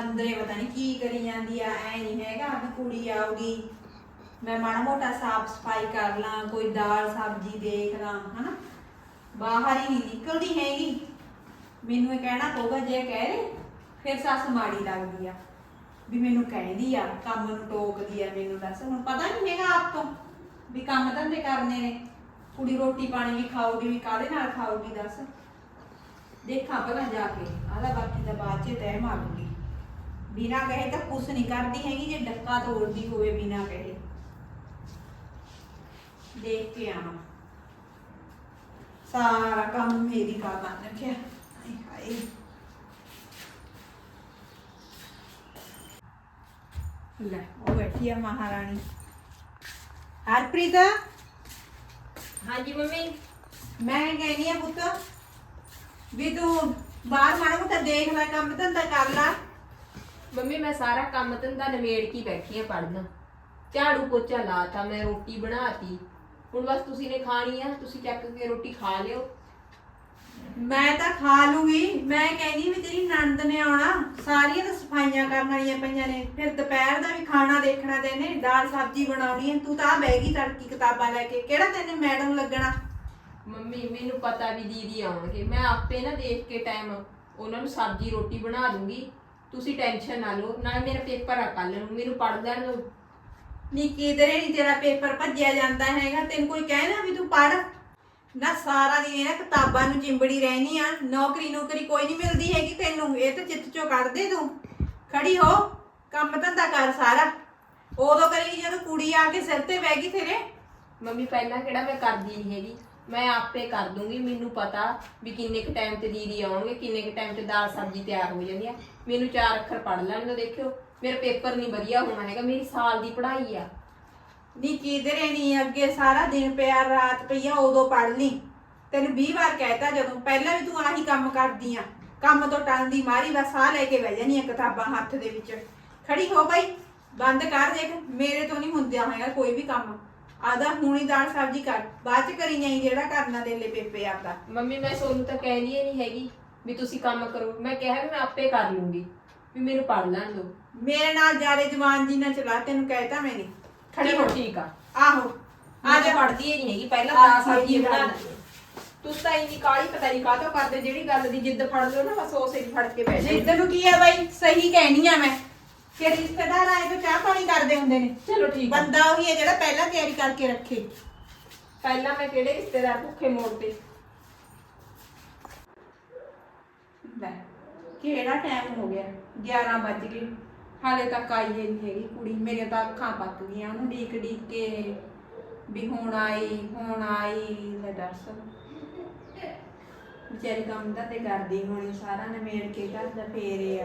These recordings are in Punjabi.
ਅੰਦਰੇ ਪਤਾ ਨਹੀਂ ਕੀ ਕਰੀ ਜਾਂਦੀ ਆ, ਐ ਨਹੀਂ ਹੈਗਾ ਵੀ ਕੁੜੀ ਆਊਗੀ। ਮੈਂ ਮਾੜਾ ਮੋਟਾ ਸਾਫ਼ ਸਫ਼ਾਈ ਕਰ ਲਾਂ, ਕੋਈ ਦਾਲ ਸਬਜ਼ੀ ਦੇਖ ਲਾਂ, ਹਨਾ? ਬਾਹਰ ਹੀ ਨਹੀਂ ਨਿਕਲਦੀ ਹੈਗੀ। ਮੈਨੂੰ ਇਹ ਕਹਿਣਾ ਪਊਗਾ, ਜੇ ਕਹਿ ਰਹੇ ਫਿਰ ਸੱਸ ਮਾੜੀ ਲੱਗਦੀ ਆ, ਵੀ ਮੈਨੂੰ ਕਹਿੰਦੀ ਆ, ਕੰਮ ਨੂੰ ਟੋਕਦੀ ਆ ਮੈਨੂੰ ਦੱਸ। ਹੁਣ ਪਤਾ ਨਹੀਂ ਹੈਗਾ ਆਪ ਤੋਂ ਵੀ ਕੰਮ ਧੰਦੇ ਕਰਨੇ ਨੇ। ਕੁੜੀ ਰੋਟੀ ਪਾਣੀ ਵੀ ਖਾਊਗੀ, ਵੀ ਕਾਹਦੇ ਨਾਲ ਖਾਊਗੀ ਦੱਸ? ਦੇਖਾਂ ਪਹਿਲਾਂ ਜਾ ਕੇ ਆਦਾ ਬਾਕੀ ਦਾ ਬਾਅਦ ਚ ਤੈਅ ਮਾਰੂਗੀ। ਬਿਨਾ ਕਹੇ ਤਾਂ ਕੁਛ ਨਹੀਂ ਕਰਦੀ ਹੈਗੀ ਜੇ ਡੱਕਾ ਤੋੜਦੀ ਹੋਵੇ ਬਿਨਾ ਕਹੇ। ਦੇਖ ਕੇ ਆਵਾਂ। ਸਾਰਾ ਕੰਮ ਮੇਰੀ ਕਾ ਕਰ ਰੱਖਿਆ। ਹਾਏ ਹਾਏ। ਲੈ ਉਹ ਬੈਠੀ ਆ ਮਹਾਰਾਣੀ। ਹਰਪ੍ਰੀਤ? ਹਾਂਜੀ ਮੰਮੀ। ਮੈਂ ਕਹਿੰਦੀ ਆ ਪੁੱਤ ਵੀ ਤੂੰ ਬਾਹਰ ਮਾੜਾ ਮੋਟਾ ਦੇਖ ਲੈ ਕੰਮ ਧੰਦਾ ਕਰ ਲੈ। ਮੰਮੀ ਮੈਂ ਸਾਰਾ ਕੰਮ ਧੰਦਾ ਨਿਮੇੜ ਕੇ ਬੈਠੀ ਆ ਪੜਨ ਝਾੜੂ ਪੋਚਾ ਲਾਤਾ ਮੈਂ ਰੋਟੀ ਬਣਾਤੀ। ਹੁਣ ਬਸ ਤੁਸੀਂ ਨੇ ਖਾਣੀ ਆ ਤੁਸੀਂ ਚੱਕ ਕੇ ਰੋਟੀ ਖਾ ਲਿਓ। ਮੈਂ ਤਾਂ ਖਾ ਲੂੰਗੀ। ਮੈਂ ਕਹਿੰਦੀ ਵੀ ਤੇਰੀ ਨਣਦ ਨੇ ਆਉਣਾ। ਸਾਰੀਆਂ ਤਾਂ ਸਫਾਈਆਂ ਕਰਨ ਵਾਲੀਆਂ ਪਈਆਂ ਨੇ। ਫਿਰ ਦੁਪਹਿਰ ਦਾ ਵੀ ਖਾਣਾ ਦੇਖਣਾ ਤੈਨੇ ਦਾਲ ਸਬਜ਼ੀ ਬਣਾਉਣੀ ਹੈ। ਤੂੰ ਤਾਂ ਆ ਬਹਿ ਗਈ ਤੜਕੀ ਕਿਤਾਬਾਂ ਲੈ ਕੇ। ਕਿਹੜਾ ਤੈਨੇ ਮੈਡਮ ਲੱਗਣਾ? ਮੰਮੀ ਮੈਨੂੰ ਪਤਾ ਵੀ ਦੀਦੀ ਆਉਣਗੇ। ਮੈਂ ਆਪੇ ਨਾ ਦੇਖ ਕੇ ਟਾਈਮ ਉਹਨਾਂ ਨੂੰ ਸਬਜ਼ੀ ਰੋਟੀ ਬਣਾ ਦੂੰਗੀ। ਤੁਸੀਂ ਟੈਨਸ਼ਨ ਨਾ ਲਓ ਨਾਲੇ ਮੇਰਾ ਪੇਪਰ ਆ ਕੱਲ ਨੂੰ ਮੈਨੂੰ ਪੜ੍ਹ ਲੈਣ ਦਿਓ। ਨੀ ਕਿਧਰੇ ਨਹੀਂ ਤੇਰਾ ਪੇਪਰ ਭੱਜਿਆ ਜਾਂਦਾ ਹੈਗਾ ਤੈਨੂੰ ਕੋਈ ਕਹਿਣਾ ਵੀ ਤੂੰ ਪੜ ਨਾ ਸਾਰਾ ਦਿਨ ਇਹਨਾਂ ਕਿਤਾਬਾਂ ਨੂੰ ਚਿੰਬੜੀ ਰਹਿਣੀ ਆ ਨੌਕਰੀ ਨੌਕਰੀ ਕੋਈ ਨਹੀਂ ਮਿਲਦੀ ਹੈਗੀ ਤੈਨੂੰ ਇਹ ਤਾਂ ਚਿੱਤ ਚੋਂ ਕੱਢ ਦੇ ਤੂੰ। ਖੜੀ ਹੋ ਕੰਮ ਧੰਦਾ ਕਰ ਸਾਰਾ। ਉਦੋਂ ਕਰੇਗੀ ਜਦੋਂ ਕੁੜੀ ਆ ਕੇ ਸਿਰ ਤੇ ਬਹਿ ਗਈ ਤੇਰੇ। ਮੰਮੀ ਪਹਿਲਾਂ ਕਿਹੜਾ ਮੈਂ ਕਰਦੀ ਨਹੀਂ ਹੈਗੀ। ਮੈਂ ਆਪੇ ਕਰ ਦੂੰਗੀ, ਮੈਨੂੰ ਪਤਾ ਵੀ ਕਿੰਨੇ ਕ ਟਾਈਮ ਤੇ ਦੀਦੀ ਆਉਣਗੇ, ਕਿੰਨੇ ਕ ਟਾਈਮ ਤੇ ਦਾਲ ਸਬਜ਼ੀ ਤਿਆਰ ਹੋ ਜਾਂਦੀ ਆ। ਮੈਨੂੰ ਚਾਰ ਅੱਖਰ ਪੜ੍ਹ ਲੈਣ ਦਿਓ ਦੇਖਿਓ। ਮੇਰਾ ਪੇਪਰ ਨਹੀਂ ਵਧੀਆ ਹੋਣਾ ਹੈਗਾ, ਮੇਰੀ ਸਾਲ ਦੀ ਪੜ੍ਹਾਈ ਆ। ਨੀ, ਕਿਧਰੇ ਨਹੀਂ ਅੱਗੇ ਸਾਰਾ ਦਿਨ ਪਿਆ, ਰਾਤ ਪਈਆ ਉਦੋਂ ਪੜ ਲਈ। ਤੈਨੂੰ 20 ਵਾਰ ਕਹਿਤਾ ਜਦੋਂ, ਪਹਿਲਾਂ ਵੀ ਤੂੰ ਆਹੀ ਕੰਮ ਕਰਦੀ ਆ। ਕੰਮ ਤੋਂ ਟਲਦੀ ਮਾਰੀ, ਬਸ ਸਾਹ ਲੈ ਕੇ ਬਹਿ ਜਾਨੀ ਆ ਕਿਤਾਬਾਂ ਹੱਥ ਦੇ ਵਿੱਚ। ਖੜੀ ਹੋ ਬਾਈ, ਬੰਦ ਕਰ ਦੇਖ, ਮੇਰੇ ਤੋਂ ਨਹੀਂ ਹੁੰਦਿਆ ਹੈਗਾ ਕੋਈ ਵੀ ਕੰਮ। ਆਦਾ ਹੁਣੀ ਦਾਲ ਸਬਜ਼ੀ ਕਰ ਬਾਅਦ ਚ ਕਰੀ ਜਾਈ ਜਿਹੜਾ ਕਰਨਾ ਦੇ ਲੈ ਪੇਪੇ ਆਪਦਾ। ਮੰਮੀ ਮੈਂ ਸੋਨੂੰ ਤਾਂ ਕਹਿ ਲਈ ਨਹੀਂ ਹੈਗੀ ਵੀ ਤੁਸੀਂ ਕੰਮ ਕਰੋ। ਮੈਂ ਕਿਹਾ ਵੀ ਮੈਂ ਆਪੇ ਕਰ ਲੂੰਗੀ ਵੀ ਮੈਨੂੰ ਪੜ੍ਹ ਲੈਣ ਦਿਓ ਮੇਰੇ ਨਾਲ ਜਾਰੇ ਜਵਾਨ ਜੀ ਨਾ ਚਲਾ ਤੈਨੂੰ ਕਹਿਤਾ ਮੈਨੇ ਖੜੀ ਚਲੋ ਹੋ ਠੀਕ ਆ। ਆਹੋ ਆ ਜਾ। ਪੜਦੀ ਹੀ ਨਹੀਂ ਹੈਗੀ ਪਹਿਲਾਂ ਦਾਲ ਸਬਜ਼ੀ ਬਣਾ ਤੁਸੀਂ ਤਾਂ ਇੰਨੀ ਕਾਲੀ ਪਤਾ ਨਹੀਂ ਕਾਹਤੋਂ ਕਰਦੇ ਜਿਹੜੀ ਗੱਲ ਦੀ ਜਿੱਦ ਫੜ ਲਿਓ ਨਾ ਬਸ ਉਸੇ ਦੀ ਫੜ ਕੇ ਬੈਠ ਜਾਓ। ਜਿੱਦ ਨੂੰ ਕੀ ਆ ਬਾਈ? ਸਹੀ ਕਹਿਣੀ ਆ ਮੈਂ। ਕਿ ਰਿਸ਼ਤੇਦਾਰ ਆਏ ਤਾਂ ਚਾਹ ਪਾਣੀ ਕਰਦੇ ਹੁੰਦੇ ਨੇ। ਚਲੋ ਠੀਕ ਆ। ਬੰਦਾ ਉਹੀ ਹੈ ਜਿਹੜਾ ਪਹਿਲਾਂ ਤਿਆਰੀ ਕਰਕੇ ਰੱਖੇ। ਪਹਿਲਾਂ ਮੈਂ ਕਿਹੜੇ ਰਿਸ਼ਤੇਦਾਰ ਭੁੱਖੇ ਮੋੜਦੇ? ਲੈ ਕਿਹੜਾ ਟਾਈਮ ਹੋ ਗਿਆ? 11 ਵੱਜ ਗਏ। ਹਾਲੇ ਤੱਕ ਆਈ ਹੀ ਨਹੀਂ ਹੈਗੀ ਕੁੜੀ। ਮੇਰੀਆਂ ਤਾਂ ਅੱਖਾਂ ਪੱਕ ਗਈਆਂ। ਉਹਨੂੰ ਡੀਕ ਡੀਕ ਕੇ ਵੀ ਹੁਣ ਆਈ ਹੁਣ ਆਈ। ਲੈ ਦੱਸ। ਵਿਚਾਰੀ ਕੰਮ ਤਾਂ ਤੇ ਕਰਦੀ ਹੋਣੀ। ਸਾਰਾ ਨਿਮੇੜ ਕੇ ਘਰ ਦਾ ਫੇਰ ਇਹ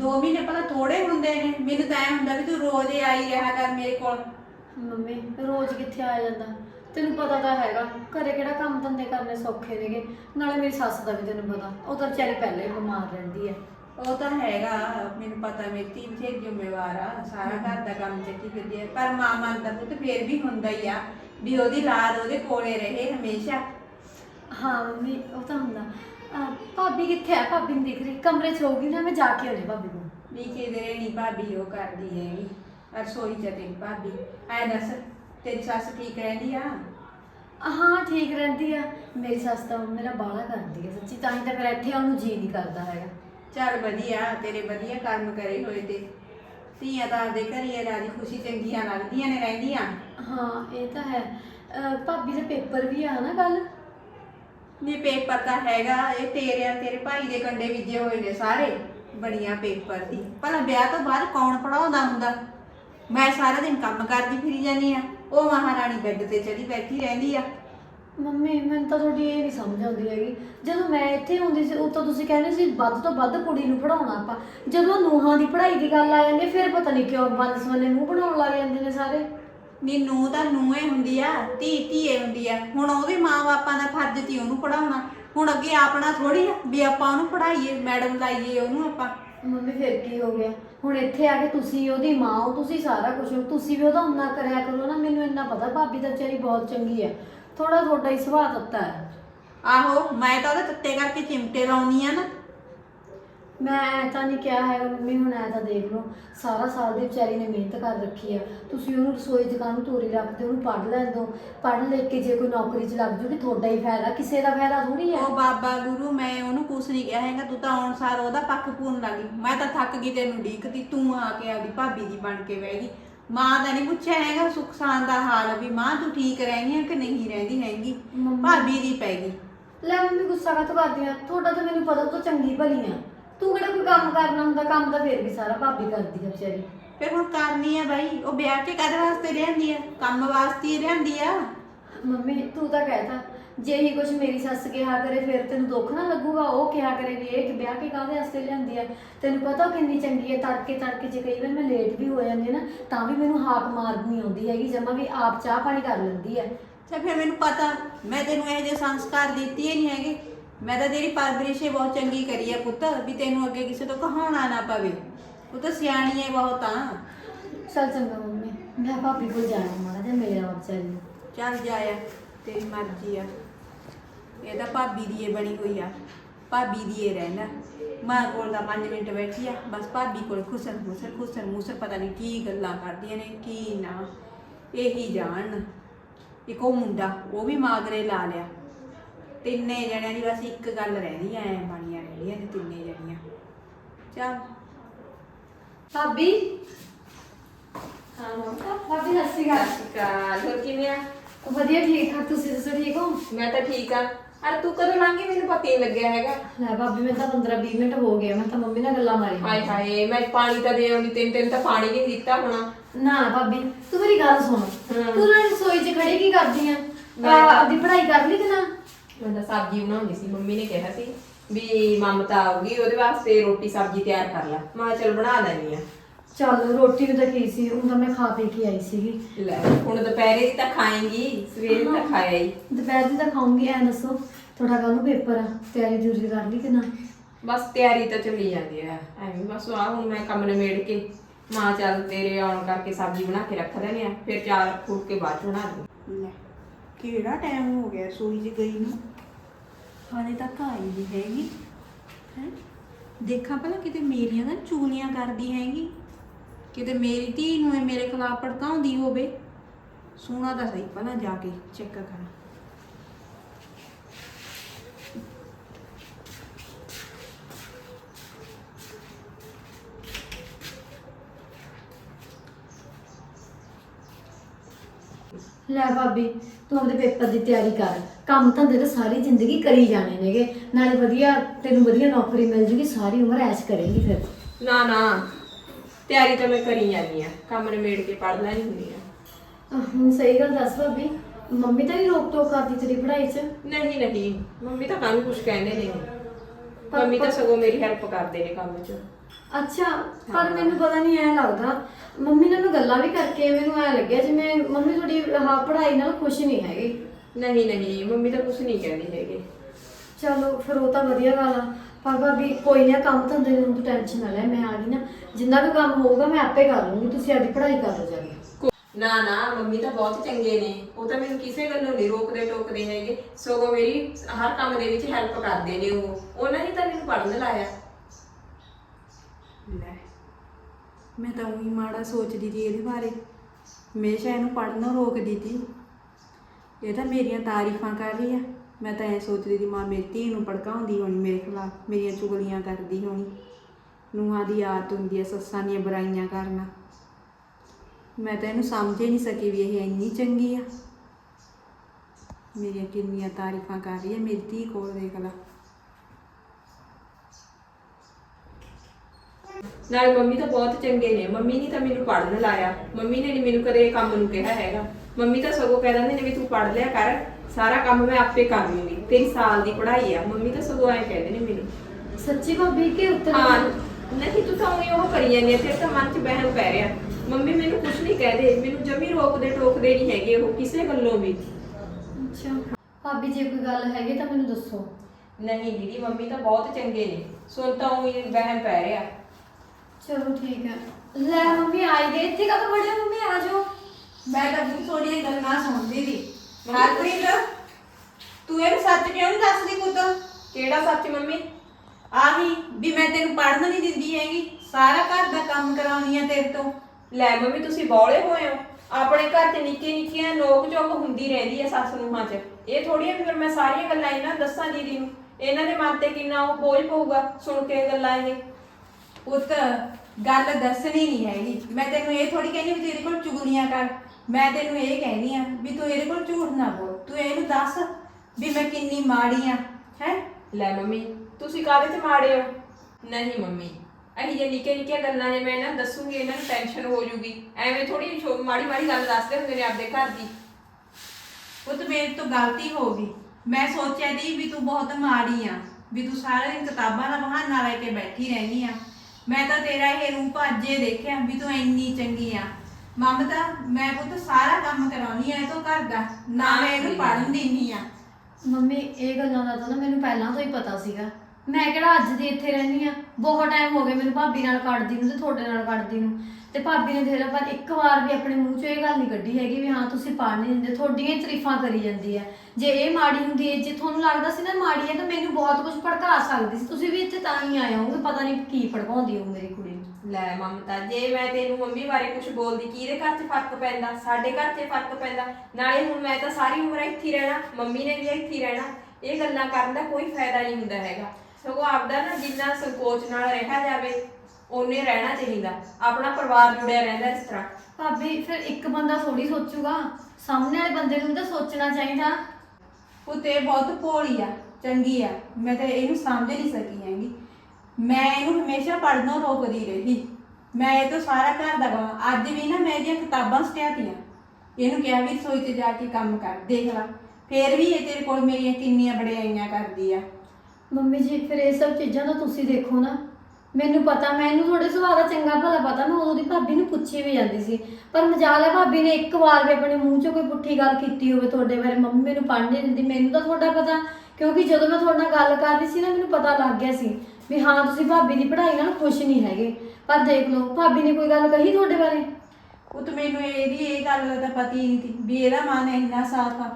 2 ਮਹੀਨੇ ਪਹਿਲਾਂ ਥੋੜੇ ਹੁੰਦੇ ਨੇ ਮੈਨੂੰ ਤਾਂ ਐ ਹੁੰਦਾ ਵੀ ਤੂੰ ਰੋਜ਼ ਹੀ ਆਈ ਰਿਹਾ ਕਰ ਮੇਰੇ ਕੋਲ। ਮੰਮੀ ਰੋਜ਼ ਕਿੱਥੇ ਆ ਜਾਂਦਾ? ਤੈਨੂੰ ਪਤਾ ਤਾਂ ਹੈਗਾ ਘਰੇ ਕਿਹੜਾ ਕੰਮ ਧੰਦੇ ਕਰਨੇ ਸੌਖੇ ਨੇਗੇ? ਨਾਲੇ ਮੇਰੀ ਸੱਸ ਦਾ ਵੀ ਤੈਨੂੰ ਪਤਾ ਉਹ ਤਾਂ ਵਿਚਾਰੀ ਪਹਿਲਾਂ ਬਿਮਾਰ ਰਹਿੰਦੀ ਹੈ ਉਹ ਤਾਂ ਹੈਗਾ ਮੈਨੂੰ ਪਤਾ ਮੇਰੀ ਧੀ ਤੇ ਜ਼ਿੰਮੇਵਾਰ ਆ ਸਾਰਾ ਘਰ ਦਾ ਕੰਮ ਚੱਕੀ ਕਰਦੀ ਹੈ ਪਰ ਮਾਂ ਮੰਨਦਾ ਪੁੱਤ ਫੇਰ ਵੀ ਹੁੰਦਾ ਹੀ ਆ ਵੀ ਉਹਦੀ ਲਾਦ ਉਹਦੇ ਕੋਲੇ ਰਹੇ ਹਮੇਸ਼ਾ। ਹਾਂ ਮੰਮੀ ਉਹ ਤਾਂ ਹੁੰਦਾ। ਅਹ, ਭਾਬੀ ਕਿੱਥੇ ਆ? ਭਾਬੀ ਨਹੀਂ ਦਿਖ ਰਹੀ ਕਮਰੇ 'ਚ ਹੋਊਗੀ ਨਾ ਮੈਂ ਜਾ ਕੇ ਆਉਣੀ ਭਾਬੀ ਨੀ ਕਿਧਰੇ ਨਹੀਂ ਭਾਬੀ ਉਹ ਕਰਦੀ ਹੈਗੀ ਰਸੋਈ ਚ ਤੇਰੀ ਭਾਬੀ। ਐ ਦੱਸ ਤੇਰੀ ਸੱਸ ਠੀਕ ਰਹਿੰਦੀ ਆ? ਹਾਂ ਠੀਕ ਰਹਿੰਦੀ ਆ। ਮੇਰੀ ਸੱਸ ਤਾਂ ਮੇਰਾ ਬਾਲਾ ਕਰਦੀ ਹੈ ਸੱਚੀ। ਤਾਂ ਹੀ ਤਾਂ ਫਿਰ ਇੱਥੇ ਉਹਨੂੰ ਜੀ ਨਹੀਂ ਕਰਦਾ ਹੈਗਾ। ਚੱਲ ਵਧੀਆ ਤੇਰੇ ਵਧੀਆ ਕਰਮ ਕਰੇ ਹੋਏ ਤੇ। ਧੀਆਂ ਤਾਂ ਆਪਦੇ ਘਰੀਏ ਰਾਜੀ ਖੁਸ਼ੀ ਚੰਗੀਆਂ ਲੱਗਦੀਆਂ ਨੇ ਰਹਿੰਦੀਆਂ। ਹਾਂ ਇਹ ਤਾਂ ਹੈ। ਅਹ ਭਾਬੀ ਦੇ ਪੇਪਰ ਵੀ ਆ ਨਾ ਕੱਲ ਨੀ ਪੇਪਰ ਤਾਂ ਹੈਗਾ, ਇਹ ਤੇਰੇ ਆ, ਤੇਰੇ ਭਾਈ ਦੇ ਕੰਡੇ ਵਿਜੇ ਹੋਏ ਨੇ ਸਾਰੇ ਬੜੀਆਂ ਪੇਪਰ ਦੀ। ਭਲਾ ਵਿਆਹ ਤੋਂ ਬਾਅਦ ਕੌਣ ਪੜਾਉਂਦਾ ਹੁੰਦਾ? ਮੈਂ ਸਾਰਾ ਦਿਨ ਕੰਮ ਕਰਦੀ ਫਿਰੀ ਜਾਂਦੀ ਆ, ਉਹ ਮਹਾਰਾਣੀ ਬੈੱਡ ਤੇ ਚੜੀ ਬੈਠੀ ਰਹਿੰਦੀ ਆ। ਮੰਮੀ, ਮੈਨੂੰ ਤਾਂ ਤੁਹਾਡੀ ਇਹ ਨਹੀਂ ਸਮਝ ਆਉਂਦੀ ਹੈਗੀ। ਜਦੋਂ ਮੈਂ ਇੱਥੇ ਹੁੰਦੀ ਸੀ, ਉਦੋਂ ਤੁਸੀਂ ਕਹਿੰਦੇ ਸੀ, ਵੱਧ ਤੋਂ ਵੱਧ ਕੁੜੀ ਨੂੰ ਪੜਾਉਣਾ ਆਪਾਂ। ਜਦੋਂ ਨੂਹਾਂ ਦੀ ਪੜ੍ਹਾਈ ਦੀ ਗੱਲ ਆ ਜਾਂਦੀ, ਫਿਰ ਪਤਾ ਨਹੀਂ ਕਿਉਂ, ਬੰਦ ਬੰਦਸਵਨੇ ਮੂੰਹ ਬਣਾਉਣ ਲੱਗ ਜਾਂਦੇ ਨੇ ਸਾਰੇ। ਨੀ ਨੂੰ ਤਾਂ ਨੂੰਏ ਹੁੰਦੀ ਆ ਧੀ ਧੀਏ ਹੁੰਦੀ ਆ। ਹੁਣ ਉਹਦੇ ਮਾਂ-ਬਾਪਾਂ ਦਾ ਫਰਜ਼ ਤੀ ਉਹਨੂੰ ਪੜਾਉਣਾ ਹੁਣ ਅੱਗੇ ਆਪਣਾ ਥੋੜੀ ਆ ਵੀ ਆਪਾਂ ਉਹਨੂੰ ਪੜਾਈਏ ਮੈਡਮ ਲਾਈਏ ਉਹਨੂੰ ਆਪਾਂ। ਮੰਮੀ ਫਿਰ ਕੀ ਹੋ ਗਿਆ? ਹੁਣ ਇੱਥੇ ਆ ਕੇ ਤੁਸੀਂ ਉਹਦੀ ਮਾਂ ਹੋ ਤੁਸੀਂ ਸਾਰਾ ਕੁਝ ਹੋ ਤੁਸੀਂ ਵੀ ਉਹਦਾ ਉਨਾ ਕਰਿਆ ਕਰੋ ਨਾ ਮੈਨੂੰ ਇੰਨਾ ਪਤਾ ਭਾਬੀ ਤਾਂ ਵਿਚਾਰੀ ਬਹੁਤ ਚੰਗੀ ਹੈ ਥੋੜਾ ਤੁਹਾਡਾ ਹੀ ਸੁਭਾਅ ਹੈ। ਆਹੋ ਮੈਂ ਤਾਂ ਉਹਦੇ ਤੱਤੇ ਕਰਕੇ ਚਿਮਟੇ ਲਾਉਣੀ ਆ ਨਾ। ਮੈਂ ਐ ਤਾਂ ਨਹੀਂ ਕਿਹਾ ਹੈਗਾ ਮੰਮੀ ਹੁਣ ਐ ਤਾਂ ਦੇਖ ਲਓ ਸਾਰਾ ਸਾਲ ਦੀ ਵਿਚਾਰੀ ਨੇ ਮਿਹਨਤ ਕਰ ਰੱਖੀ ਆ। ਤੁਸੀਂ ਉਹਨੂੰ ਰਸੋਈ 'ਚ ਕਾਹਨੂੰ ਤੋਰੀ ਰੱਖਦੇ ਉਹਨੂੰ ਪੜ੍ਹ ਲੈਣ ਦਿਓ। ਪੜ੍ਹ ਲਿਖ ਕੇ ਜੇ ਕੋਈ ਨੌਕਰੀ 'ਚ ਲੱਗ ਜੂਗੀ ਤੁਹਾਡਾ ਹੀ ਫਾਇਦਾ ਕਿਸੇ ਦਾ ਫਾਇਦਾ ਥੋੜੀ ਹੈ ਉਹ ਬਾਬਾ ਗੁਰੂ ਮੈਂ ਉਹਨੂੰ ਕੁਛ ਨਹੀਂ ਕਿਹਾ ਹੈਗਾ ਤੂੰ ਤਾਂ ਆਉਣ ਸਾਰ ਉਹਦਾ ਪੱਖ ਪੂਰਨ ਲੱਗੀ ਮੈਂ ਤਾਂ ਥੱਕ ਗਈ ਤੈਨੂੰ ਡੀਕਦੀ ਤੂੰ ਆ ਕੇ ਆਪਦੀ ਭਾਬੀ ਜੀ ਬਣ ਕੇ ਬਹਿ ਗਈ। ਮਾਂ ਦਾ ਨਹੀਂ ਪੁੱਛਿਆ ਹੈਗਾ ਸੁੱਖ ਸਾਨ ਦਾ ਹਾਲ ਵੀ ਮਾਂ ਤੂੰ ਠੀਕ ਰਹਿੰਦੀ ਹੈ ਕਿ ਨਹੀਂ ਰਹਿੰਦੀ ਹੈਗੀ? ਮੰਮੀ- ਭਾਬੀ ਦੀ ਪੈ ਗਈ। ਲੈ ਮੰਮੀ ਗੁੱਸਾ ਕਾਹਤੋਂ ਕਰਦੀ ਆ? ਤੁਹਾਡਾ ਤਾਂ ਮੈਨੂੰ ਪਤਾ ਤੂੰ ਚੰਗੀ ਭਲੀ ਆ। ਤੂੰ ਕਿਹੜਾ ਕੋਈ ਕੰਮ ਕਰਨਾ ਹੁੰਦਾ? ਕੰਮ ਤਾਂ ਫੇਰ ਵੀ ਸਾਰਾ ਭਾਬੀ ਕਰਦੀ ਆ ਵਿਚਾਰੀ। ਫਿਰ ਹੁਣ ਕਰਨੀ ਆ ਬਾਈ। ਉਹ ਵਿਆਹ ਕੇ ਕਾਹਦੇ ਵਾਸਤੇ ਰਹਿੰਦੀ ਆ? ਕੰਮ ਵਾਸਤੇ ਹੀ ਰਹਿੰਦੀ ਆ। ਮੰਮੀ ਤੂੰ ਤਾਂ ਕਹਿਤਾ ਜੇ ਹੀ ਕੁਝ ਮੇਰੀ ਸੱਸ ਕਿਹਾ ਕਰੇ ਫਿਰ ਤੈਨੂੰ ਦੁੱਖ ਨਾ ਲੱਗੂਗਾ? ਉਹ ਕਿਹਾ ਕਰੇ ਵੀ ਇਹ ਵਿਆਹ ਕੇ ਕਾਹਦੇ ਵਾਸਤੇ ਲਿਆਂਦੀ ਆ? ਤੈਨੂੰ ਪਤਾ ਉਹ ਕਿੰਨੀ ਚੰਗੀ ਹੈ ਤੜਕੇ ਤੜਕੇ ਜੇ ਕਈ ਵਾਰ ਮੈਂ ਲੇਟ ਵੀ ਹੋ ਜਾਂਦੀ ਨਾ ਤਾਂ ਵੀ ਮੈਨੂੰ ਹਾਕ ਮਾਰਨੀ ਆਉਂਦੀ ਹੈਗੀ ਜਮਾ ਵੀ ਆਪ ਚਾਹ ਪਾਣੀ ਕਰ ਲੈਂਦੀ ਹੈ ਤੇ ਫਿਰ ਮੈਨੂੰ ਪਤਾ। ਮੈਂ ਤੈਨੂੰ ਇਹ ਜਿਹੇ ਸੰਸਕਾਰ ਦਿੱਤੇ ਹੀ ਨਹੀਂ ਹੈਗੇ। ਮੈਂ ਤਾਂ ਤੇਰੀ ਪਰਵਰਿਸ਼ ਹੀ ਬਹੁਤ ਚੰਗੀ ਕਰੀ ਆ ਪੁੱਤ ਵੀ ਤੈਨੂੰ ਅੱਗੇ ਕਿਸੇ ਤੋਂ ਕਹਾਉਣਾ ਨਾ ਪਵੇ। ਉਹ ਤਾਂ ਸਿਆਣੀ ਹੈ ਬਹੁਤ ਆ ਚੱਲ ਚੰਗਾ ਮੰਮੀ ਮੈਂ ਭਾਬੀ ਕੋਲ ਜਾਣਾ ਮਾੜਾ ਜਿਹਾ ਮੇਰਾ ਵਿਚਾਰੀ ਨੂੰ ਚੱਲ ਜਾਇਆ ਤੇਰੀ ਮਰਜ਼ੀ ਆ। ਇਹ ਤਾਂ ਭਾਬੀ ਦੀ ਏ ਬਣੀ ਹੋਈ ਆ। ਭਾਬੀ ਦੀ ਏ ਰਹਿਣਾ ਮਾਂ ਕੋਲ ਦਾ 5 ਮਿੰਟ ਬੈਠੀ ਆ ਬਸ ਭਾਬੀ ਕੋਲ ਖੁਸਰ ਖੁਸਰ ਖੁਸਰ ਮੁਸਰ ਪਤਾ ਨਹੀਂ ਕੀ ਗੱਲਾਂ ਕਰਦੀਆਂ ਨੇ ਕੀ ਨਾ। ਇਹੀ ਜਾਣ। ਇੱਕ ਉਹ ਮੁੰਡਾ ਉਹ ਵੀ ਮਾਗਰੇ ਲਾ ਲਿਆ। ਤਿੰਨੇ ਜਣਿਆਂ ਦੀ ਬਸ ਇੱਕ ਗੱਲ ਰਹਿੰਦੀ ਐ ਬਣੀਆਂ ਰਹਿੰਦੀਆਂ ਨੇ ਤਿੰਨੇ ਜਣੀਆਂ। ਚੱਲ। ਭਾਬੀ? ਹਾਂ ਹਾਂ ਭਾਬੀ ਸਤਿ ਸ਼੍ਰੀ ਅਕਾਲ। ਕਾਲ ਹੋਰ ਕਿਵੇਂ ਆ? ਵਧੀਆ ਠੀਕ ਠਾਕ ਤੁਸੀਂ ਦੱਸੋ ਠੀਕ ਹੋ? ਮੈਂ ਤਾਂ ਠੀਕ ਆ। ਅਰ ਤੂੰ ਕਦੋਂ ਲੰਘੀ ਮੈਨੂੰ ਪਤਾ ਹੀ ਲੱਗਿਆ ਹੈਗਾ। ਲੈ ਭਾਬੀ ਮੈਂ ਤਾਂ 15 20 ਮਿੰਟ ਹੋ ਗਏ ਮੈਂ ਤਾਂ ਮੰਮੀ ਨਾਲ ਗੱਲਾਂ ਮਾਰੀ ਹਾਏ ਹਾਏ ਮੈਂ ਪਾਣੀ ਤਾਂ ਦੇ ਆਉਂਦੀ ਤਿੰਨ ਤਿੰਨ ਤਾਂ ਪਾਣੀ ਨਹੀਂ ਦਿੱਤਾ ਹੋਣਾ। ਨਾ ਭਾਬੀ ਤੂੰ ਮੇਰੀ ਗੱਲ ਸੁਣ। ਤੂੰ ਨਾ ਰਸੋਈ 'ਚ ਖੜੀ ਕੀ ਕਰਦੀ ਆ? ਤਾਂ- ਆਪਦੀ ਪੜ੍ਹਾਈ ਕਰ ਲਈ ਕਿ ਨਾ? ਮੈਂ ਤਾਂ ਸਬਜ਼ੀ ਬਣਾਉਂਦੀ ਸੀ ਮੰਮੀ ਨੇ ਕਿਹਾ ਸੀ ਵੀ ਮਮਤਾ ਆਊਗੀ ਉਹਦੇ ਵਾਸਤੇ ਰੋਟੀ ਸਬਜ਼ੀ ਤਿਆਰ ਕਰ ਲੈ। ਮੈਂ ਕਿਹਾ ਚੱਲ ਬਣਾ ਲੈਣੀ ਆ ਚੱਲ ਰੋਟੀ ਨੂੰ ਤਾਂ ਕੀ ਸੀ ਉਹ ਤਾਂ ਮੈਂ ਖਾ ਪੀ ਕੇ ਆਈ ਸੀਗੀ। ਲੈ ਹੁਣ ਦੁਪਹਿਰੇ ਦੀ ਤਾਂ ਖਾਏਂਗੀ ਸਵੇਰੇ ਤਾਂ ਖਾਇਆ ਹੀ। ਦੁਪਹਿਰ ਦੀ ਤਾਂ ਖਾਉਂਗੀ ਐ ਦੱਸੋ ਤੁਹਾਡਾ ਕੱਲ ਨੂੰ ਪੇਪਰ ਆ ਤਿਆਰੀ ਜੁਰੀ ਕਰ ਲਈ ਕਿ ਨਾ? ਬਸ ਤਿਆਰੀ ਤਾਂ ਚੱਲੀ ਜਾਂਦੀ ਆ ਐਵੇਂ ਬਸ ਆ ਹੁਣ ਮੈਂ ਕੰਮ ਨਿਬੇੜ ਕੇ ਮਾਂ ਚੱਲ ਤੇਰੇ ਆਉਣ ਕਰਕੇ ਸਬਜ਼ੀ ਬਣਾ ਕੇ ਰੱਖ ਦੇਣੀ ਆ ਫਿਰ ਚਾਰ ਫੂਕ ਕੇ ਬਾਅਦ ਚ ਬਣਾ ਦੂੰ ਲੈ। ਕਿਹੜਾ ਟਾਈਮ ਹੋ ਗਿਆ ਸੂਈ ਚ ਗਈ ਨੂੰ? ਹਾਲੇ ਤੱਕ ਆਈ ਨਹੀਂ ਹੈਗੀ। ਹੈ? ਦੇਖਾਂ ਪਹਿਲਾਂ ਕਿਤੇ ਮੇਰੀਆਂ ਨਾ ਚੁਗਲੀਆਂ ਕਰਦੀ ਹੈਗੀ। ਕਿਤੇ ਮੇਰੀ ਧੀ ਨੂੰ ਇਹ ਮੇਰੇ ਖਿਲਾਫ ਭੜਕਾਉਂਦੀ ਹੋਵੇ। ਸੁਣਾ ਤਾਂ ਸਹੀ ਪਹਿਲਾਂ ਜਾ ਕੇ ਚੈੱਕ ਕਰਾਂ। ਲੈ ਭਾਬੀ ਤੂੰ ਆਪਣੇ ਪੇਪਰ ਦੀ ਤਿਆਰੀ ਕਰ। ਕੰਮ ਧੰਦੇ ਤਾਂ ਸਾਰੀ ਜ਼ਿੰਦਗੀ ਕਰੀ ਜਾਣੇ ਨੇਗੇ। ਨਾਲੇ ਵਧੀਆ ਤੈਨੂੰ ਵਧੀਆ ਨੌਕਰੀ ਮਿਲ ਜੂਗੀ ਸਾਰੀ ਉਮਰ ਐਸ਼ ਕਰੇਂਗੀ ਫਿਰ। ਨਾ ਨਾ ਤਿਆਰੀ ਤਾਂ ਮੈਂ ਕਰੀ ਜਾਂਦੀ ਆ। ਕੰਮ ਨਿਬੇੜ ਕੇ ਪੜ ਲੈਣੀ ਹੁੰਦੀ ਆ। ਅਹ ਹੁਣ ਸਹੀ ਗੱਲ ਦੱਸ ਭਾਬੀ ਮੰਮੀ ਤਾਂ ਨਹੀਂ ਰੋਕ ਟੋਕ ਕਰਦੀ ਤੇਰੀ ਪੜ੍ਹਾਈ 'ਚ? ਨਹੀਂ ਨਹੀਂ ਮੰਮੀ ਤਾਂ ਕਾਹਨੂੰ ਕੁਝ ਕਹਿੰਦੇ ਨੇ ਮੰਮੀ ਤਾਂ ਸਗੋਂ ਮੇਰੀ ਹੈਲਪ ਕਰਦੇ ਨੇ ਕੰਮ 'ਚ। ਅੱਛਾ ਪਰ ਮੈਨੂੰ ਪਤਾ ਨਹੀਂ ਐ ਲੱਗਦਾ। ਮੰਮੀ ਨਾਲ ਮੈਂ ਗੱਲਾਂ ਵੀ ਕਰਕੇ ਮੈਨੂੰ ਐ ਲੱਗਿਆ ਜਿਵੇਂ ਮੰਮੀ ਤੁਹਾਡੀ ਆਹ ਪੜ੍ਹਾਈ ਨਾਲ ਖੁਸ਼ ਨਹੀਂ ਹੈਗੀ। ਨਹੀਂ ਨਹੀਂ ਮੰਮੀ ਤਾਂ ਕੁਝ ਨਹੀਂ ਕਹਿੰਦੀ ਹੈਗੇ। ਚਲੋ ਫਿਰ ਉਹ ਤਾਂ ਵਧੀਆ ਗੱਲ ਆ। ਪਰ ਭਾਬੀ ਕੋਈ ਨਾ ਕੰਮ ਧੰਦੇ ਤੂੰ ਟੈਨਸ਼ਨ ਨਾ ਲੈ ਮੈਂ ਆ ਗਈ ਨਾ। ਜਿੰਨਾ ਵੀ ਕੰਮ ਹੋਊਗਾ ਮੈਂ ਆਪੇ ਕਰ ਲੂੰਗੀ ਤੁਸੀਂ ਆਪਦੀ ਪੜ੍ਹਾਈ ਕਰ ਲਓ ਜਾ ਕੇ। ਨਾ ਨਾ ਮੰਮੀ ਤਾਂ ਬਹੁਤ ਚੰਗੇ ਨੇ। ਉਹ ਤਾਂ ਮੈਨੂੰ ਕਿਸੇ ਗੱਲੋਂ ਨਹੀਂ ਰੋਕਦੇ ਟੋਕਦੇ ਹੈਗੇ। ਸਗੋਂ ਮੇਰੀ ਹਰ ਕੰਮ ਦੇ ਵਿੱਚ ਹੈਲਪ ਕਰਦੇ ਨੇ ਉਹ। ਉਹਨਾਂ ਨੇ ਤਾਂ ਮੈਨੂੰ ਪੜਨ ਲਾਇਆ। ਲੈ। ਮੈਂ ਤਾਂ ਉਹੀ ਮਾੜਾ ਸੋਚਦੀ ਸੀ ਇਹਦੇ ਬਾਰੇ। ਹਮੇਸ਼ਾ ਇਹਨੂੰ ਪੜਨੋਂ ਰੋਕਦੀ ਸੀ ਇਹ ਤਾਂ ਮੇਰੀਆਂ ਤਾਰੀਫਾਂ ਕਰ ਰਹੀ ਆ। ਮੈਂ ਤਾਂ ਐ ਸੋਚਦੀ ਸੀ, ਮਾਂ, ਮੇਰੀ ਧੀ ਨੂੰ ਭੜਕਾਉਂਦੀ ਹੋਣੀ ਮੇਰੇ ਖਿਲਾਫ, ਮੇਰੀਆਂ ਚੁਗਲੀਆਂ ਕਰਦੀ ਹੋਣੀ। ਨੂੰਹਾਂ ਦੀ ਆਦਤ ਹੁੰਦੀ ਐ ਸੱਸਾਂ ਦੀਆਂ ਬੁਰਾਈਆਂ ਕਰਨਾ। ਮੈਂ ਤਾਂ ਇਹਨੂੰ ਸਮਝ ਹੀ ਨਹੀਂ ਸਕੀ ਵੀ ਇਹ ਇੰਨੀ ਚੰਗੀ ਆ। ਮੇਰੀਆਂ ਕਿੰਨੀਆਂ ਤਾਰੀਫਾਂ ਕਰ ਰਹੀ ਹੈ ਮੇਰੀ ਧੀ ਕੋਲ, ਦੇਖ ਲਾ। ਨਾਲੇ ਮੰਮੀ ਤਾਂ ਬਹੁਤ ਚੰਗੇ ਨੇ। ਮੰਮੀ ਨੇ ਤਾਂ ਮੈਨੂੰ ਪੜਨ ਲਾਇਆ। ਮੰਮੀ ਨੇ ਨੀ ਮੈਨੂੰ ਕਦੇ ਇਹ ਕੰਮ ਨੂੰ ਕਿਹਾ ਹੈਗਾ। ਮੰਮੀ ਤਾਂ ਸਗੋਂ ਕਹਿ ਦਿੰਦੇ ਨੇ ਵੀ ਤੂੰ ਪੜ ਲਿਆ ਕਰ। ਸਾਰਾ ਕੰਮ ਮੈਂ ਆਪੇ ਕਰ ਲੂੰਗੀ। ਤੇਰੀ ਸਾਲ ਦੀ ਪੜ੍ਹਾਈ ਆ। ਮੰਮੀ ਤਾਂ ਸਗੋਂ ਐ ਕਹਿੰਦੇ ਨੇ ਮੈਨੂੰ। ਸੱਚੀ ਭਾਬੀ ਕਿ ਉੱਤਰ ਹਾਂ। ਨਹੀਂ ਤੂੰ ਤਾਂ ਉਹੀ ਉਹ ਕਰੀ ਜਾਂਦੀ ਆ। ਤੇਰੇ ਤਾਂ ਮਨ 'ਚ ਵਹਿਮ ਪੈ ਰਿਹਾ। ਮੰਮੀ ਮੈਨੂੰ ਕੁਝ ਨਹੀਂ ਕਹਦੇ ਮੈਨੂੰ ਜਮੀ ਰੋਕਦੇ ਟੋਕਦੇ ਨਹੀਂ ਹੈਗੇ ਉਹ ਕਿਸੇ ਗੱਲੋਂ ਵੀ। ਅੱਛਾ। ਭਾਬੀ ਜੇ ਕੋਈ ਗੱਲ ਹੈਗੀ ਤਾਂ ਮੈਨੂੰ ਦੱਸੋ। ਨਹੀਂ ਦੀਦੀ ਮੰਮੀ ਤਾਂ ਬਹੁਤ ਚੰਗੇ ਨੇ। ਸੁਣ ਤਾਂ ਉਹੀ ਵਹਿਮ ਪੈ ਰਿਹਾ। ਚਲੋ ਠੀਕ ਹੈ। ਲੈ ਮੰਮੀ ਆਈ ਗਏ। ਇੱਥੇ ਕਦੋਂ ਬੜੇ ਮੰਮੀ? ਆ ਜਾਓ। ਮੈਂ ਤਾਂ ਬਹੁਤ ਥੋੜੀਆਂ ਗੱਲਾਂ ਸੁਣਦੀ ਸੀ। ਹਰਪ੍ਰੀਤ ਤੂੰ ਇਹਨੂੰ ਸੱਚ ਕਿਉਂ ਨਹੀਂ ਦੱਸਦੀ ਪੁੱਤ? ਕਿਹੜਾ ਸੱਚ ਮੰਮੀ? ਆਹੀ ਵੀ ਮੈਂ ਤੈਨੂੰ ਪੜਨ ਨਹੀਂ ਦਿੰਦੀ ਹੈਗੀ। ਸਾਰਾ ਘਰ ਦਾ ਕੰਮ ਕਰਾਉਣੀ ਆ ਤੇਰੇ ਤੋਂ। ਲੈ ਮੰਮੀ ਤੁਸੀਂ ਬੌਲੇ ਹੋਏ ਹੋ। ਆਪਣੇ ਘਰ 'ਚ ਨਿੱਕੇ ਨਿੱਕੀਆਂ ਨੋਕ ਝੋਕ ਹੁੰਦੀ ਰਹਿੰਦੀ ਹੈ ਸੱਸ ਨੂੰਹਾਂ 'ਚ। ਇਹ ਥੋੜੀਆਂ ਵੀ ਫਿਰ ਮੈਂ ਸਾਰੀਆਂ ਗੱਲਾਂ ਇਹਨਾਂ ਨੂੰ ਦੱਸਾਂ ਦੀਦੀ ਨੂੰ। ਇਹਨਾਂ ਦੇ ਮਨ ਤੇ ਕਿੰਨਾ ਉਹ ਬੋਝ ਪਊਗਾ ਸੁਣ ਕੇ ਗੱਲਾਂ ਇਹ। ਪੁੱਤ ਗੱਲ ਦੱਸਣੀ ਨਹੀਂ ਹੈਗੀ। ਮੈਂ ਤੈਨੂੰ ਇਹ ਥੋੜੀ ਕਹਿੰਦੀ ਵੀ ਤੇਰੇ ਕੋਲ ਚੁਗਲੀਆਂ ਕਰ। ਮੈਂ ਤੈਨੂੰ ਇਹ ਕਹਿੰਦੀ ਆ ਵੀ ਤੂੰ ਇਹਦੇ ਕੋਲ ਝੂਠ ਨਾ ਬੋਲ। ਤੂੰ ਇਹਨੂੰ ਦੱਸ ਵੀ ਮੈਂ ਕਿੰਨੀ ਮਾੜੀ ਆ ਹੈ? ਲੈ ਮੰਮੀ ਤੁਸੀਂ ਕਾਹਦੇ 'ਚ ਮਾੜੇ ਹੋ? ਨਹੀਂ ਮੰਮੀ ਅਹੀਂ ਜੇ ਨਿੱਕੇ ਨਿੱਕੀਆਂ ਗੱਲਾਂ ਨੇ ਮੈਂ ਨੂੰ ਦੱਸੂਗੀ ਇਹਨਾਂ ਨੂੰ ਟੈਨਸ਼ਨ ਹੋ ਜੂਗੀ ਐਵੇਂ ਥੋੜੀ ਮਾੜੀ ਮਾੜੀ ਗੱਲ ਦੱਸਦੇ ਹੁੰਦੇ ਨੇ ਆਪਦੇ ਘਰ ਦੀ। ਪੁੱਤ ਮੇਰੇ ਤੋਂ ਗਲਤੀ ਹੋ ਗਈ। ਮੈਂ ਸੋਚਿਆ ਦੀ ਵੀ ਤੂੰ ਬਹੁਤ ਮਾੜੀ ਆ ਵੀ ਤੂੰ ਸਾਰਾ ਦਿਨ ਕਿਤਾਬਾਂ ਦਾ ਬਹਾਨਾ ਲੈ ਕੇ ਬੈਠੀ ਰਹਿੰਦੀ ਆ। ਮੈਂ ਤਾਂ ਤੇਰਾ ਇਹ ਰੂਪ ਅੱਜੇ ਦੇਖਿਆ ਵੀ ਤੂੰ ਇੰਨੀ ਚੰਗੀ ਆ। ਮਮਤਾ ਮੈਂ ਪੁੱਤ ਸਾਰਾ ਕੰਮ ਕਰਾਉਣੀ ਆ ਇਹ ਤੋਂ ਘਰ ਦਾ। ਨਾ ਮੈਂ ਇਹਨੂੰ ਪੜਨ ਦਿੰਦੀ ਆ। ਮੰਮੀ ਇਹ ਗੱਲਾਂ ਦਾ ਤਾਂ ਨਾ ਮੈਨੂੰ ਪਹਿਲਾਂ ਤੋਂ ਹੀ ਪਤਾ ਸੀਗਾ। ਮੈਂ ਕਿਹੜਾ ਅੱਜ ਦੀ ਇੱਥੇ ਰਹਿੰਦੀ ਆ? ਬਹੁਤ ਟਾਈਮ ਹੋ ਗਿਆ ਮੈਨੂੰ ਭਾਬੀ ਨਾਲ ਕੱਢਦੀ ਨੂੰ ਤੇ ਤੁਹਾਡੇ ਨਾਲ ਕੱਢਦੀ ਨੂੰ। ਤੇ ਭਾਬੀ ਨੇ ਦੇਖ ਲਿਆ, ਪਰ ਇੱਕ ਵਾਰ ਵੀ ਆਪਣੇ ਮੂੰਹ ਚੋਂ ਇਹ ਗੱਲ ਨਹੀਂ ਕੱਢੀ ਹੈਗੀ ਵੀ ਹਾਂ, ਤੁਸੀਂ ਪੜ੍ਹ ਨਹੀਂ ਦਿੰਦੇ, ਤੁਹਾਡੀਆਂ ਹੀ ਤਾਰੀਫਾਂ ਕਰੀ ਜਾਂਦੀ ਆ ਜੇ ਇਹ ਮਾੜੀ ਹੁੰਦੀ ਹੈ, ਜੇ ਤੁਹਾਨੂੰ ਲੱਗਦਾ ਸੀ ਨਾ ਮਾੜੀ ਹੈ, ਤਾਂ ਮੈਨੂੰ ਬਹੁਤ ਕੁਝ ਭੜਕਾ ਸਕਦੀ ਸੀ। ਤੁਸੀਂ ਵੀ ਇੱਥੇ ਤਾਂ ਹੀ ਆਏ ਹੋਗੇ ਪਤਾ ਨਹੀਂ ਕੀ ਭੜਕਾਉਂਦੀ ਹੋ ਮੇਰੀ ਕੁੜੀ ਨੂੰ। ਲੈ ਮਮਤਾ ਜੇ ਮੈਂ ਤੈਨੂੰ ਮੰਮੀ ਬਾਰੇ ਕੁਝ ਬੋਲਦੀ, ਕਿਹਦੇ ਘਰ 'ਚ ਫ਼ਰਕ ਪੈਂਦਾ? ਸਾਡੇ ਘਰ 'ਚ ਫ਼ਰਕ ਪੈਂਦਾ। ਨਾਲੇ ਹੁਣ ਮੈਂ ਤਾਂ ਸਾਰੀ ਉਮਰ ਇੱਥੇ ਹੀ ਰਹਿਣਾ, ਮੰਮੀ ਨੇ ਵੀ ਇੱਥੇ ਹੀ ਰਹਿਣਾ। ਇਹ ਗੱਲਾਂ ਕਰਨ ਦਾ ਕੋਈ ਫਾਇਦਾ ਨਹੀਂ ਹੁੰਦਾ ਹੈਗਾ। ਸਗੋਂ ਆਪਦਾ ਨਾ ਜਿੰਨਾ ਸੰਕੋਚ ਨਾਲ ਰਹਿਆ ਜਾਵੇ ਉਹਨੇ ਰਹਿਣਾ ਚਾਹੀਦਾ ਆਪਣਾ ਪਰਿਵਾਰ ਜੁੜਿਆ ਰਹਿੰਦਾ ਇਸ ਤਰ੍ਹਾਂ। ਭਾਬੀ ਫਿਰ ਇੱਕ ਬੰਦਾ ਥੋੜੀ ਸੋਚੂਗਾ? ਸਾਹਮਣੇ ਵਾਲੇ ਬੰਦੇ ਨੂੰ ਤਾਂ ਸੋਚਣਾ ਚਾਹੀਦਾ। ਉਹ ਤੇ ਬਹੁਤ ਭੋਲੀ ਆ ਚੰਗੀ ਆ। ਮੈਂ ਤਾਂ ਇਹਨੂੰ ਸਮਝ ਨਹੀਂ ਸਕੀ ਹੈਗੀ। ਮੈਂ ਇਹਨੂੰ ਹਮੇਸ਼ਾ ਪੜਨੋਂ ਰੋਕਦੀ ਰਹੀ। ਮੈਂ ਇਹ ਤੋਂ ਸਾਰਾ ਘਰ ਦਾ ਕੰਮ ਅੱਜ ਵੀ ਨਾ ਮੈਂ ਇਹਦੀਆਂ ਕਿਤਾਬਾਂ ਸਟਿਆਤੀਆਂ ਇਹਨੂੰ ਕਿਹਾ ਵੀ ਰਸੋਈ 'ਚ ਜਾ ਕੇ ਕੰਮ ਕਰ ਦੇਖ ਲੈ। ਫੇਰ ਵੀ ਇਹ ਤੇਰੇ ਕੋਲ ਮੇਰੀਆਂ ਕਿੰਨੀਆਂ ਬੜਾਈਆਂ ਕਰਦੀ ਆ। ਮੰਮੀ ਜੀ ਫਿਰ ਇਹ ਸਭ ਚੀਜ਼ਾਂ ਤਾਂ ਤੁਸੀਂ ਦੇਖੋ ਨਾ। ਮੈਨੂੰ ਪਤਾ ਮੈਨੂੰ ਤੁਹਾਡੇ ਸੁਭਾਅ ਦਾ ਚੰਗਾ ਭਲਾ ਪਤਾ, ਮੈਂ ਉਦੋਂ ਦੀ ਭਾਬੀ ਨੂੰ ਪੁੱਛੀ ਵੀ ਜਾਂਦੀ ਸੀ। ਪਰ ਮਜਾਲ ਹੈ ਭਾਬੀ ਨੇ ਇੱਕ ਵਾਰ ਵੀ ਆਪਣੇ ਮੂੰਹ 'ਚੋਂ ਕੋਈ ਪੁੱਠੀ ਗੱਲ ਕੀਤੀ ਹੋਵੇ ਤੁਹਾਡੇ ਬਾਰੇ, ਮੰਮੀ ਮੈਨੂੰ ਪੜ੍ਹਨ ਨਹੀਂ ਦਿੰਦੀ, ਮੈਨੂੰ ਤਾਂ ਤੁਹਾਡਾ ਪਤਾ, ਕਿਉਂਕਿ ਜਦੋਂ ਮੈਂ ਤੁਹਾਡੇ ਨਾਲ ਗੱਲ ਕਰਦੀ ਸੀ ਨਾ, ਮੈਨੂੰ ਪਤਾ ਲੱਗ ਗਿਆ ਸੀ ਵੀ ਹਾਂ, ਤੁਸੀਂ ਭਾਬੀ ਦੀ ਪੜ੍ਹਾਈ ਨਾਲ ਖੁਸ਼ ਨਹੀਂ ਹੈਗੇ। ਪਰ ਦੇਖ ਲਓ, ਭਾਬੀ ਨੇ ਕੋਈ ਗੱਲ ਕਹੀ ਤੁਹਾਡੇ ਬਾਰੇ? ਉਹ ਤਾਂ ਮੈਨੂੰ ਇਹਦੀ ਇਹ ਗੱਲ ਦਾ ਤਾਂ ਪਤਾ ਹੀ ਨਹੀਂ ਸੀ ਵੀ ਇਹਦਾ ਮਨ ਇੰਨਾ ਸਾਫ਼ ਆ।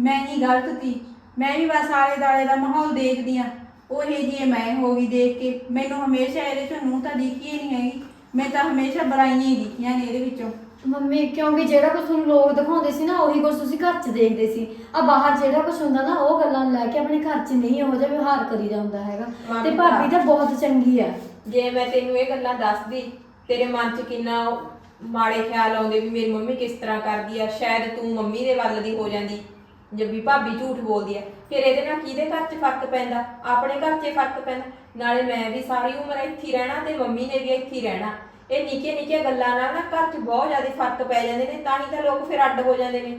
ਮੈਂ ਹੀ ਗਲਤ ਸੀ। ਮੈਂ ਵੀ ਬਸ ਆਲੇ ਦਾਲੇ ਦਾ ਮਾਹੌਲ ਦੇਖਦੀ ਆ। ਉਹੇ ਜੀ ਮੈਂ ਹੋ ਗਈ ਦੇਖ ਕੇ। ਮੈਨੂੰ ਹਮੇਸ਼ਾ ਇਹਦੇ ਚੋਂ ਨੂੰ ਤਾਂ ਦਿਖੀ ਹੀ ਨਹੀਂ ਹੈਗੀ। ਮੈਂ ਤਾਂ ਹਮੇਸ਼ਾ ਬੁਰਾਈਆਂ ਹੀ ਦਿਖੀਆਂ ਨੇ ਇਹਦੇ ਵਿੱਚੋਂ। ਮੰਮੀ ਕਿਉਂਕਿ ਜਿਹੜਾ ਕੁਝ ਤੁਹਾਨੂੰ ਲੋਕ ਦਿਖਾਉਂਦੇ ਸੀ ਨਾ ਉਹੀ ਕੁਝ ਤੁਸੀਂ ਘਰ 'ਚ ਦੇਖਦੇ ਸੀ। ਆ ਬਾਹਰ ਜਿਹੜਾ ਕੁਝ ਹੁੰਦਾ ਨਾ ਉਹ ਗੱਲਾਂ ਲੈ ਕੇ ਆਪਣੇ ਘਰ 'ਚ ਨਹੀਂ ਉਹੋ ਜਿਹਾ ਵਿਵਹਾਰ ਕਰੀ ਜਾਂਦਾ ਹੈਗਾ। ਤੇ ਭਾਬੀ ਤਾਂ ਬਹੁਤ ਚੰਗੀ ਆ। ਜੇ ਮੈਂ ਤੈਨੂੰ ਇਹ ਗੱਲਾਂ ਦੱਸਦੀ ਤੇਰੇ ਮਨ 'ਚ ਕਿੰਨਾ ਮਾੜੇ ਖਿਆਲ ਆਉਂਦੇ ਵੀ ਮੇਰੀ ਮੰਮੀ ਕਿਸ ਤਰ੍ਹਾਂ ਕਰਦੀ ਆ ਸ਼ਾਇਦ ਤੂੰ ਮੰਮੀ ਦੇ ਵੱਲ ਦੀ ਹੋ ਜਾਂਦੀ ਜੇ ਵੀ ਭਾਬੀ ਝੂਠ ਬੋਲਦੀ ਆ। ਫਿਰ ਇਹਦੇ ਨਾਲ ਕਿਹਦੇ ਘਰ 'ਚ ਫ਼ਰਕ ਪੈਂਦਾ? ਆਪਣੇ ਘਰ 'ਚ ਹੀ ਫ਼ਰਕ ਪੈਂਦਾ। ਨਾਲੇ ਮੈਂ ਵੀ ਸਾਰੀ ਉਮਰ ਇੱਥੇ ਹੀ ਰਹਿਣਾ ਤੇ ਮੰਮੀ ਨੇ ਵੀ ਇੱਥੇ ਹੀ ਰਹਿਣਾ। ਇਹ ਨਿੱਕੀਆਂ ਨਿੱਕੀਆਂ ਗੱਲਾਂ ਨਾਲ ਨਾ ਘਰ 'ਚ ਬਹੁਤ ਜ਼ਿਆਦਾ ਫ਼ਰਕ ਪੈ ਜਾਂਦੇ ਨੇ, ਤਾਂ ਹੀ ਤਾਂ ਲੋਕ ਫਿਰ ਅੱਡ ਹੋ ਜਾਂਦੇ ਨੇ।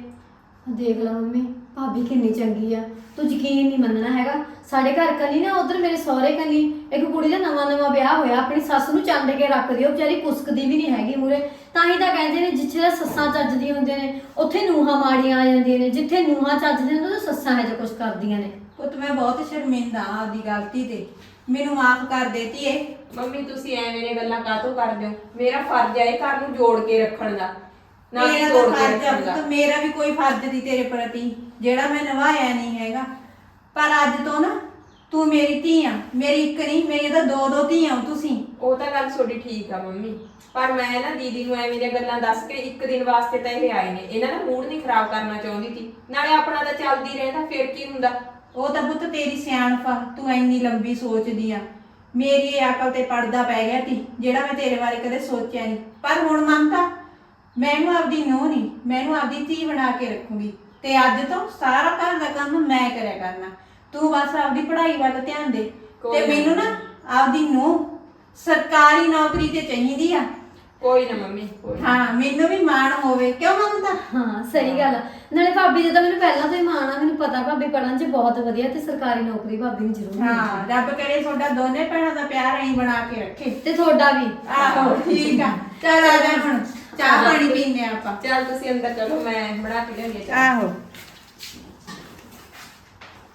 ਦੇਖ ਲਾ ਮੰਮੀ ਭਾਬੀ ਕਿੰਨੀ ਚੰਗੀ ਆ। ਤੂੰ ਯਕੀਨ ਨਹੀਂ ਮੰਨਣਾ ਹੈਗਾ। ਸਾਡੇ ਘਰ ਕੱਲੀ ਨਾ ਉਧਰ ਮੇਰੇ ਸਹੁਰੇ ਕੱਲੀ। ਇੱਕ ਕੁੜੀ ਦਾ ਨਵਾਂ ਨਵਾਂ ਵਿਆਹ ਹੋਇਆ ਆਪਣੀ ਸੱਸ ਨੂੰ ਚੰਡ ਕੇ ਰੱਖਦੀ ਉਹ ਵਿਚਾਰੀ ਕੁਸਕਦੀ ਵੀ ਨਹੀਂ ਹੈਗੀ ਮੂਰੇ ਤਾਂ ਹੀ ਤਾਂ ਕਹਿੰਦੇ ਨੇ ਜਿੱਥੇ ਦਾ ਸੱਸਾਂ ਚੱਜਦੀਆਂ ਹੁੰਦੀਆਂ ਨੇ ਉੱਥੇ ਨੂਹਾਂ ਮਾੜੀਆਂ ਆ ਜਾਂਦੀਆਂ ਨੇ। ਜਿੱਥੇ ਨੂਹਾਂ ਚੱਜਦੀਆਂ ਨੇ ਉੱਥੇ ਸੱਸਾਂ ਇਹ ਜਿਹਾ ਕੁਝ ਕਰਦੀਆਂ ਨੇ। ਪੁੱਤ ਮੈਂ ਬਹੁਤ ਸ਼ਰਮਿੰਦਾ ਆ ਆਪਦੀ ਗਲਤੀ ਤੇ। ਮੈਨੂੰ ਮਾਫ ਕਰ ਦੇਤੀ ਏ ਮੰਮੀ ਤੁਸੀਂ ਐਵੇਂ ਦੀਆਂ ਗੱਲਾਂ ਕਾਹਤੋਂ ਕਰਦੇ ਹੋ? ਮੇਰਾ ਫਰਜ਼ ਹੈ ਇਹ ਘਰ ਨੂੰ ਜੋੜ ਕੇ ਰੱਖਣ ਦਾ। ਨਾ ਮੇਰਾ ਤੋੜ ਤਾਂ ਕੇ ਫਰਜ਼ ਆ ਪੁੱਤ ਮੇਰਾ ਵੀ ਕੋਈ ਫਰਜ਼ ਨਹੀਂ ਤੇਰੇ ਪ੍ਰਤੀ ਜਿਹੜਾ ਮੈਂ ਨਿਭਾਇਆ ਨਹੀਂ ਹੈਗਾ। ਪਰ ਅੱਜ ਤੋਂ ਨਾ ਤੂੰ ਮੇਰੀ ਧੀ ਆ ਮੇਰੀ ਇੱਕ ਨਹੀਂ ਮੇਰੀ ਤਾਂ ਦੋ ਦੋ ਧੀਆਂ ਹੋ ਤੁਸੀਂ। ਉਹ ਤਾਂ ਗੱਲ ਤੁਹਾਡੀ ਠੀਕ ਆ ਮੰਮੀ ਪਰ ਮੈਂ ਨਾ ਦੀਦੀ ਨੂੰ ਐਵੇਂ ਦੀਆਂ ਗੱਲਾਂ ਦੱਸ ਕੇ ਇੱਕ ਦਿਨ ਵਾਸਤੇ ਤਾਂ ਇਹ ਆਏ ਨੇ ਇਹਨਾਂ ਦਾ ਮੂਡ ਨਹੀਂ ਖਰਾਬ ਕਰਨਾ ਚਾਹੁੰਦੀ ਸੀ। ਨਾਲੇ ਆਪਣਾ ਤਾਂ ਚੱਲਦੀ ਰਹਿੰਦਾ ਫਿਰ ਕੀ ਹੁੰਦਾ? ਉਹ ਤਾਂ ਪੁੱਤ ਤੇਰੀ ਸਿਆਣਪ ਆ ਤੂੰ ਇੰਨੀ ਲੰਬੀ ਸੋਚਦੀ ਆ। ਮੇਰੀ ਇਹ ਅਕਲ ਤੇ ਪਰਦਾ ਪੈ ਗਿਆ ਤੀ ਜਿਹੜਾ ਮੈਂ ਤੇਰੇ ਬਾਰੇ ਕਦੇ ਸੋਚਿਆ ਨਹੀਂ। ਪਰ ਹੁਣ ਮੰਨਤਾ ਮੈਨੂੰ ਆਪਦੀ ਨੂੰਹ ਨਹੀਂ ਮੈਨੂੰ ਆਪਦੀ ਧੀ ਬਣਾ ਕੇ ਰੱਖੂੰਗੀ। ਤੇ ਅੱਜ ਤੋਂ ਸਾਰਾ ਘਰ ਦਾ ਕੰਮ ਮੈਂ ਕਰਿਆ ਕਰਨਾ। ਤੂੰ ਬਸ ਆਪਦੀ ਪੜ੍ਹਾਈ ਵੱਲ ਧਿਆਨ ਦੇ। ਕੋਈ ਤੇ ਨਾ। ਮੈਨੂੰ ਨਾ ਆਪਦੀ ਨੂੰਹ ਸਰਕਾਰੀ ਨੌਕਰੀ ਤੇ ਚਾਹੀਦੀ ਆ। ਕੋਈ ਨਾ ਮੰਮੀ ਕੋਈ ਨਾ। ਹਾਂ ਮੈਨੂੰ ਵੀ ਮਾਣ ਹੋਵੇ। ਕਿਉਂ ਮਮਤਾ ਹਾਂ ਸਹੀ ਗੱਲ ਆ। ਨਾਲੇ ਭਾਬੀ ਦਾ ਤਾਂ ਮੈਨੂੰ ਪਹਿਲਾਂ ਤੋਂ ਹੀ ਮਾਣ ਆ ਮੈਨੂੰ ਪਤਾ ਭਾਬੀ ਪੜਨ 'ਚ ਬਹੁਤ ਵਧੀਆ ਤੇ ਸਰਕਾਰੀ ਨੌਕਰੀ ਭਾਬੀ ਨੂੰ ਜ਼ਰੂਰ ਹਾਂ ਰੱਬ ਕਰੇ ਤੁਹਾਡਾ ਦੋਨੇ ਭੈਣਾਂ ਦਾ ਪਿਆਰ ਐਂ ਬਣਾ ਕੇ ਰੱਖੇ। ਤੇ ਤੁਹਾਡਾ ਵੀ। ਆਹੋ ਠੀਕ ਆ। ਚੱਲ ਆ ਜਾ ਹੁਣ। ਚਾਹ ਪਾਣੀ ਪੀਨੇ ਆਪਾਂ। ਚੱਲ ਤੁਸੀਂ ਅੰਦਰ ਚਲੋ ਮੈਂ ਬਣਾ ਕੇ ਲਿਆਉਂਦੀ ਚਾਹ। ਆਹੋ।